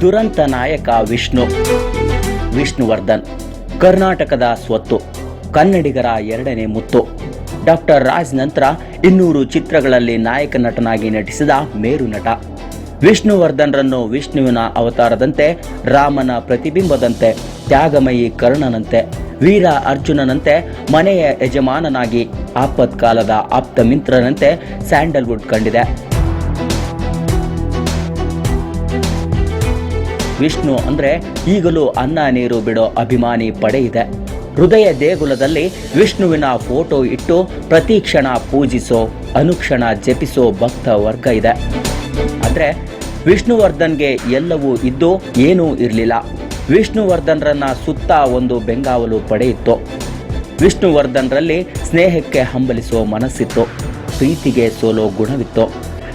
ದುರಂತ ನಾಯಕ ವಿಷ್ಣು. ವಿಷ್ಣುವರ್ಧನ್, ಕರ್ನಾಟಕದ ಸ್ವತ್ತು, ಕನ್ನಡಿಗರ ಎರಡನೇ ಮುತ್ತು. ಡಾಕ್ಟರ್ ರಾಜ್ ನಂತರ ಇನ್ನೂರು ಚಿತ್ರಗಳಲ್ಲಿ ನಾಯಕ ನಟನಾಗಿ ನಟಿಸಿದ ಮೇರು ನಟ. ವಿಷ್ಣುವರ್ಧನ್ರನ್ನು ವಿಷ್ಣುವಿನ ಅವತಾರದಂತೆ, ರಾಮನ ಪ್ರತಿಬಿಂಬದಂತೆ, ತ್ಯಾಗಮಯಿ ಕರ್ಣನಂತೆ, ವೀರ ಅರ್ಜುನನಂತೆ, ಮನೆಯ ಯಜಮಾನನಾಗಿ ಆಪತ್ಕಾಲದ ಆಪ್ತ ಮಿತ್ರನಂತೆ ಸ್ಯಾಂಡಲ್ವುಡ್ ಕಂಡಿದೆ. ವಿಷ್ಣು ಅಂದರೆ ಈಗಲೂ ಅನ್ನ ನೀರು ಬಿಡೋ ಅಭಿಮಾನಿ ಪಡೆ ಇದೆ. ಹೃದಯ ದೇಗುಲದಲ್ಲಿ ವಿಷ್ಣುವಿನ ಫೋಟೋ ಇಟ್ಟು ಪ್ರತಿ ಕ್ಷಣ ಪೂಜಿಸೋ, ಅನುಕ್ಷಣ ಜಪಿಸೋ ಭಕ್ತ ವರ್ಗ ಇದೆ. ಆದರೆ ವಿಷ್ಣುವರ್ಧನ್ಗೆ ಎಲ್ಲವೂ ಇದ್ದು ಏನೂ ಇರಲಿಲ್ಲ. ವಿಷ್ಣುವರ್ಧನ್ರನ್ನ ಸುತ್ತ ಒಂದು ಬೆಂಗಾವಲು ಪಡೆಯಿತ್ತು ವಿಷ್ಣುವರ್ಧನ್ರಲ್ಲಿ ಸ್ನೇಹಕ್ಕೆ ಹಂಬಲಿಸೋ ಮನಸ್ಸಿತ್ತು. ಪ್ರೀತಿಗೆ ಸೋಲೋ ಗುಣವಿತ್ತು.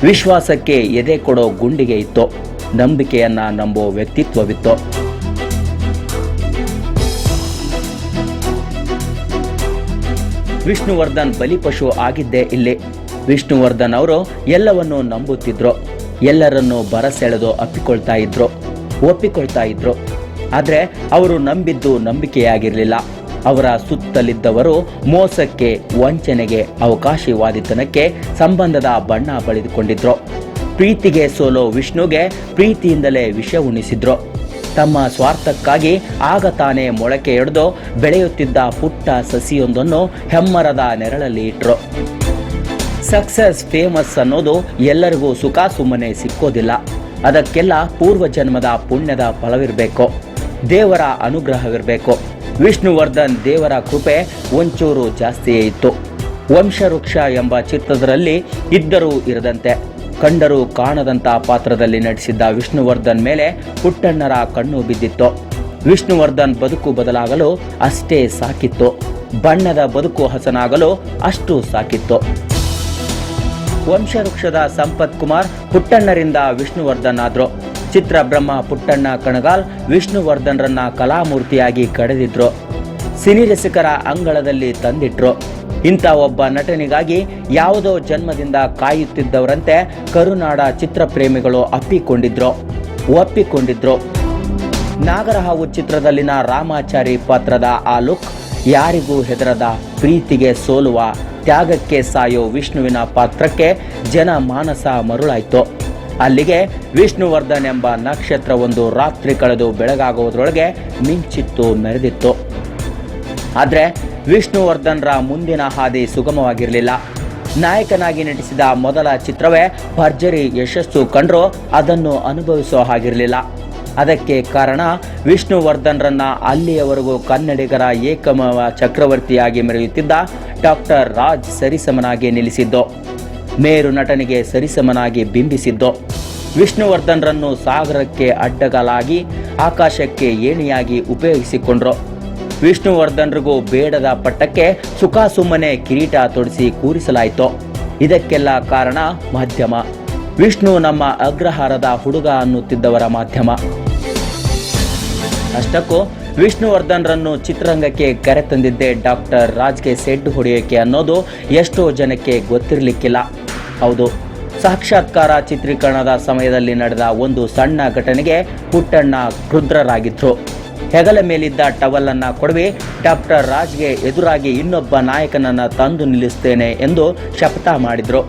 ವಿಶ್ವಾಸಕ್ಕೆ ಎದೆ ಕೊಡೋ ಗುಂಡಿಗೆ ಇತ್ತು. ನಂಬಿಕೆಯನ್ನ ನಂಬೋ ವ್ಯಕ್ತಿತ್ವವಿತ್ತು. ವಿಷ್ಣುವರ್ಧನ್ ಬಲಿಪಶು ಆಗಿದ್ದೇ ಇಲ್ಲಿ. ವಿಷ್ಣುವರ್ಧನ್ ಅವರು ಎಲ್ಲವನ್ನೂ ನಂಬುತ್ತಿದ್ರು. ಎಲ್ಲರನ್ನೂ ಬರಸೆಳೆದು ಅಪ್ಪಿಕೊಳ್ತಾ ಇದ್ರು. ಒಪ್ಪಿಕೊಳ್ತಾ ಇದ್ರು. ಆದರೆ ಅವರು ನಂಬಿದ್ದು ನಂಬಿಕೆಯಾಗಿರಲಿಲ್ಲ. ಅವರ ಸುತ್ತಲಿದ್ದವರು ಮೋಸಕ್ಕೆ ವಂಚನೆಗೆ ಅವಕಾಶವಾದಿತನಕ್ಕೆ ಸಂಬಂಧದ ಬಣ್ಣ ಬಳಿದುಕೊಂಡಿದ್ರು. ಪ್ರೀತಿಗೆ ಸೋಲೋ ವಿಷ್ಣುಗೆ ಪ್ರೀತಿಯಿಂದಲೇ ವಿಷ ಉಣಿಸಿದ್ರು. ತಮ್ಮ ಸ್ವಾರ್ಥಕ್ಕಾಗಿ ಆಗ ತಾನೇ ಮೊಳಕೆ ಹಿಡಿದು ಬೆಳೆಯುತ್ತಿದ್ದ ಪುಟ್ಟ ಸಸಿಯೊಂದನ್ನು ಹೆಮ್ಮರದ ನೆರಳಲ್ಲಿ ಇಟ್ರು. ಸಕ್ಸಸ್, ಫೇಮಸ್ ಅನ್ನೋದು ಎಲ್ಲರಿಗೂ ಸುಖ ಸುಮ್ಮನೆ ಸಿಕ್ಕೋದಿಲ್ಲ. ಅದಕ್ಕೆಲ್ಲ ಪೂರ್ವ ಜನ್ಮದ ಪುಣ್ಯದ ಫಲವಿರಬೇಕು. ದೇವರ ಅನುಗ್ರಹವಿರಬೇಕು. ವಿಷ್ಣುವರ್ಧನ್ ದೇವರ ಕೃಪೆ ಒಂಚೂರು ಜಾಸ್ತಿಯೇ ಇತ್ತು. ವಂಶವೃಕ್ಷ ಎಂಬ ಚಿತ್ರದಲ್ಲಿ ಇದ್ದರೂ ಇರದಂತೆ. ಕಂಡರೂ ಕಾಣದಂಥ ಪಾತ್ರದಲ್ಲಿ ನಟಿಸಿದ್ದ ವಿಷ್ಣುವರ್ಧನ್ ಮೇಲೆ ಪುಟ್ಟಣ್ಣರ ಕಣ್ಣು ಬಿದ್ದಿತ್ತು. ವಿಷ್ಣುವರ್ಧನ್ ಬದುಕು ಬದಲಾಗಲು ಅಷ್ಟೇ ಸಾಕಿತ್ತು. ಬಣ್ಣದ ಬದುಕು ಹಸನಾಗಲು ಅಷ್ಟು ಸಾಕಿತ್ತು. ವಂಶವೃಕ್ಷದ ಸಂಪತ್ ಕುಮಾರ್ ಪುಟ್ಟಣ್ಣರಿಂದ ವಿಷ್ಣುವರ್ಧನ್ ಆದ್ರು. ಚಿತ್ರ ಬ್ರಹ್ಮ ಪುಟ್ಟಣ್ಣ ಕಣಗಾಲ್ ವಿಷ್ಣುವರ್ಧನ್ರನ್ನ ಕಲಾಮೂರ್ತಿಯಾಗಿ ಕಡೆದಿದ್ರು. ಸಿನಿ ರಸಿಕರ ಅಂಗಳದಲ್ಲಿ ತಂದಿಟ್ರು. ಇಂಥ ಒಬ್ಬ ನಟನಿಗಾಗಿ ಯಾವುದೋ ಜನ್ಮದಿಂದ ಕಾಯುತ್ತಿದ್ದವರಂತೆ ಕರುನಾಡ ಚಿತ್ರಪ್ರೇಮಿಗಳು ಅಪ್ಪಿಕೊಂಡಿದ್ರು. ಒಪ್ಪಿಕೊಂಡಿದ್ರು. ನಾಗರಹಾವು ಚಿತ್ರದಲ್ಲಿನ ರಾಮಾಚಾರಿ ಪಾತ್ರದ ಆ ಲುಕ್ ಯಾರಿಗೂ ಹೆದರದ ಪ್ರೀತಿಗೆ ಸೋಲುವ ತ್ಯಾಗಕ್ಕೆ ಸಾಯೋ ವಿಷ್ಣುವಿನ ಪಾತ್ರಕ್ಕೆ ಜನ ಮಾನಸ ಮರುಳಾಯ್ತು. ಅಲ್ಲಿಗೆ ವಿಷ್ಣುವರ್ಧನ್ ಎಂಬ ನಕ್ಷತ್ರ ಒಂದು ರಾತ್ರಿ ಕಳೆದು ಬೆಳಗಾಗುವುದರೊಳಗೆ ಮಿಂಚಿತ್ತು, ಮೆರೆದಿತ್ತು. ಆದರೆ ವಿಷ್ಣುವರ್ಧನ್ರ ಮುಂದಿನ ಹಾದಿ ಸುಗಮವಾಗಿರಲಿಲ್ಲ. ನಾಯಕನಾಗಿ ನಟಿಸಿದ ಮೊದಲ ಚಿತ್ರವೇ ಭರ್ಜರಿ ಯಶಸ್ಸು ಕಂಡ್ರು ಅದನ್ನು ಅನುಭವಿಸೋ ಹಾಗಿರಲಿಲ್ಲ. ಅದಕ್ಕೆ ಕಾರಣ ವಿಷ್ಣುವರ್ಧನ್ರನ್ನ ಅಲ್ಲಿಯವರೆಗೂ ಕನ್ನಡಿಗರ ಏಕಮ ಚಕ್ರವರ್ತಿಯಾಗಿ ಮೆರೆಯುತ್ತಿದ್ದ ಡಾಕ್ಟರ್ ರಾಜ್ ಸರಿಸಮನಾಗಿ ನಿಲ್ಲಿಸಿದ್ದು. ಮೇರು ನಟನಿಗೆ ಸರಿಸಮನಾಗಿ ಬಿಂಬಿಸಿದ್ದು. ವಿಷ್ಣುವರ್ಧನ್ರನ್ನು ಸಾಗರಕ್ಕೆ ಅಡ್ಡಗಾಲಾಗಿ ಆಕಾಶಕ್ಕೆ ಏಣಿಯಾಗಿ ಉಪಯೋಗಿಸಿಕೊಂಡ್ರು. ವಿಷ್ಣುವರ್ಧನ್ರಿಗೂ ಬೇಡದ ಪಟ್ಟಕ್ಕೆ ಸುಖಾಸುಮ್ಮನೆ ಕಿರೀಟ ತೊಡಿಸಿ ಕೂರಿಸಲಾಯಿತು. ಇದಕ್ಕೆಲ್ಲ ಕಾರಣ ಮಾಧ್ಯಮ. ವಿಷ್ಣು ನಮ್ಮ ಅಗ್ರಹಾರದ ಹುಡುಗ ಅನ್ನುತ್ತಿದ್ದವರ ಮಾಧ್ಯಮ. ಅಷ್ಟಕ್ಕೂ ವಿಷ್ಣುವರ್ಧನ್ರನ್ನು ಚಿತ್ರರಂಗಕ್ಕೆ ಕರೆತಂದಿದ್ದೇ ಡಾಕ್ಟರ್ ರಾಜ್ಗೆ ಸೆಡ್ಡು ಹೊಡೆಯೋಕೆ ಅನ್ನೋದು ಎಷ್ಟೋ ಜನಕ್ಕೆ ಗೊತ್ತಿರಲಿಕ್ಕಿಲ್ಲ. ಹೌದು. ಸಾಕ್ಷಾತ್ಕಾರ ಚಿತ್ರೀಕರಣದ ಸಮಯದಲ್ಲಿ ನಡೆದ ಒಂದು ಸಣ್ಣ ಘಟನೆಗೆ ಪುಟ್ಟಣ್ಣ ಕ್ರುದ್ರರಾಗಿದ್ರು ಹೆಗಲ ಮೇಲಿದ್ದ ಟವಲ್ ಅನ್ನ ಕೊಡವಿ ಡಾಕ್ಟರ್ ರಾಜ್ಗೆ ಎದುರಾಗಿ ಇನ್ನೊಬ್ಬ ನಾಯಕನನ್ನ ತಂದು ನಿಲ್ಲಿಸ್ತೇನೆ ಎಂದು ಶಪಥ ಮಾಡಿದ್ರು.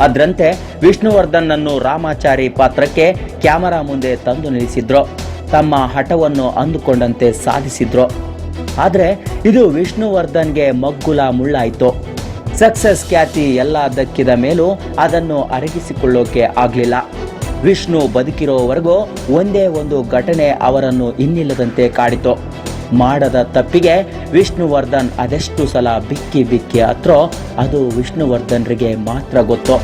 ಅದರಂತೆ ವಿಷ್ಣುವರ್ಧನ್ನನ್ನು ರಾಮಾಚಾರಿ ಪಾತ್ರಕ್ಕೆ ಕ್ಯಾಮರಾ ಮುಂದೆ ತಂದು ನಿಲ್ಲಿಸಿದ್ರು. ತಮ್ಮ ಹಠವನ್ನು ಅಂದುಕೊಂಡಂತೆ ಸಾಧಿಸಿದ್ರು. ಆದರೆ ಇದು ವಿಷ್ಣುವರ್ಧನ್ಗೆ ಮಗ್ಗುಲ ಮುಳ್ಳಾಯಿತು. ಸಕ್ಸಸ್ ಖ್ಯಾತಿ ಎಲ್ಲ ದಕ್ಕಿದ ಮೇಲೂ ಅದನ್ನು ಅರಗಿಸಿಕೊಳ್ಳೋಕೆ ಆಗಲಿಲ್ಲ. ವಿಷ್ಣು ಬದುಕಿರೋವರೆಗೂ ಒಂದೇ ಒಂದು ಘಟನೆ ಅವರನ್ನು ಇನ್ನಿಲ್ಲದಂತೆ ಕಾಡಿತು. ಮಾಡದ ತಪ್ಪಿಗೆ ವಿಷ್ಣುವರ್ಧನ್ ಅದೆಷ್ಟು ಸಲ ಬಿಕ್ಕಿ ಬಿಕ್ಕಿ ಹತ್ರೋ ಅದು ವಿಷ್ಣುವರ್ಧನ್ರಿಗೆ ಮಾತ್ರ ಗೊತ್ತು.